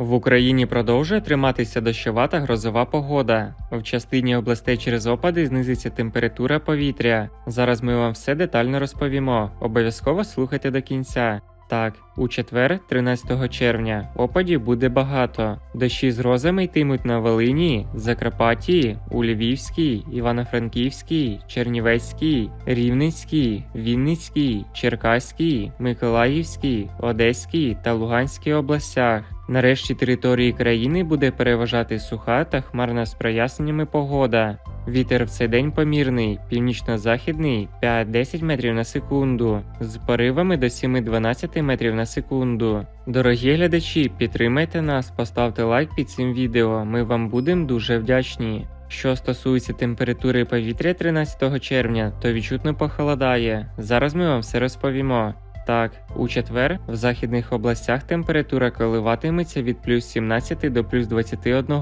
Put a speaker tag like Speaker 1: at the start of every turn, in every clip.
Speaker 1: В Україні продовжує триматися дощова та грозова погода. В частині областей через опади знизиться температура повітря. Зараз ми вам все детально розповімо. Обов'язково слухайте до кінця. Так, у четвер, 13 червня, опадів буде багато. Дощі з грозами йтимуть на Волині, Закарпатті, у Львівській, Івано-Франківській, Чернівецькій, Рівненській, Вінницькій, Черкаській, Миколаївській, Одеській та Луганській областях. Нарешті території країни буде переважати суха та хмарна з проясненнями погода. Вітер в цей день помірний, північно-західний 5-10 метрів на секунду, з поривами до 7-12 метрів на секунду. Дорогі глядачі, підтримайте нас, поставте лайк під цим відео. Ми вам будемо дуже вдячні. Що стосується температури повітря 13 червня, то відчутно похолодає. Зараз ми вам все розповімо. Так, у четвер в західних областях температура коливатиметься від плюс 17 до плюс 21,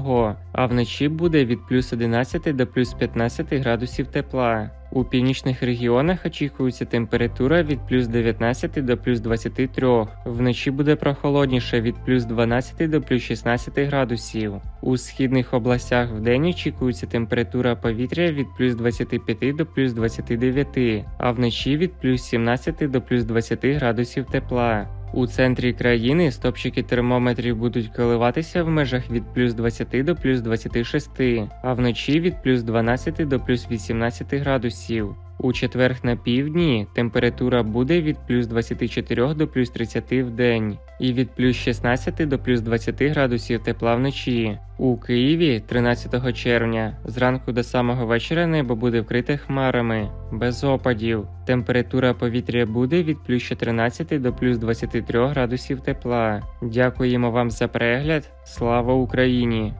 Speaker 1: а вночі буде від плюс 11 до плюс 15 градусів тепла. У північних регіонах очікується температура від плюс 19 до плюс 23, вночі буде прохолодніше від плюс 12 до плюс 16 градусів. У східних областях вдень очікується температура повітря від плюс 25 до плюс 29, а вночі від плюс 17 до плюс 20 градусів тепла. У центрі країни стопчики термометрів будуть коливатися в межах від плюс 20 до плюс 26, а вночі від плюс 12 до плюс 18 градусів. У четверг на півдні температура буде від плюс 24 до плюс 30 в день і від плюс 16 до плюс 20 градусів тепла вночі. У Києві 13 червня зранку до самого вечора небо буде вкрите хмарами, без опадів. Температура повітря буде від плюс 14 до плюс 23 градусів тепла. Дякуємо вам за перегляд. Слава Україні!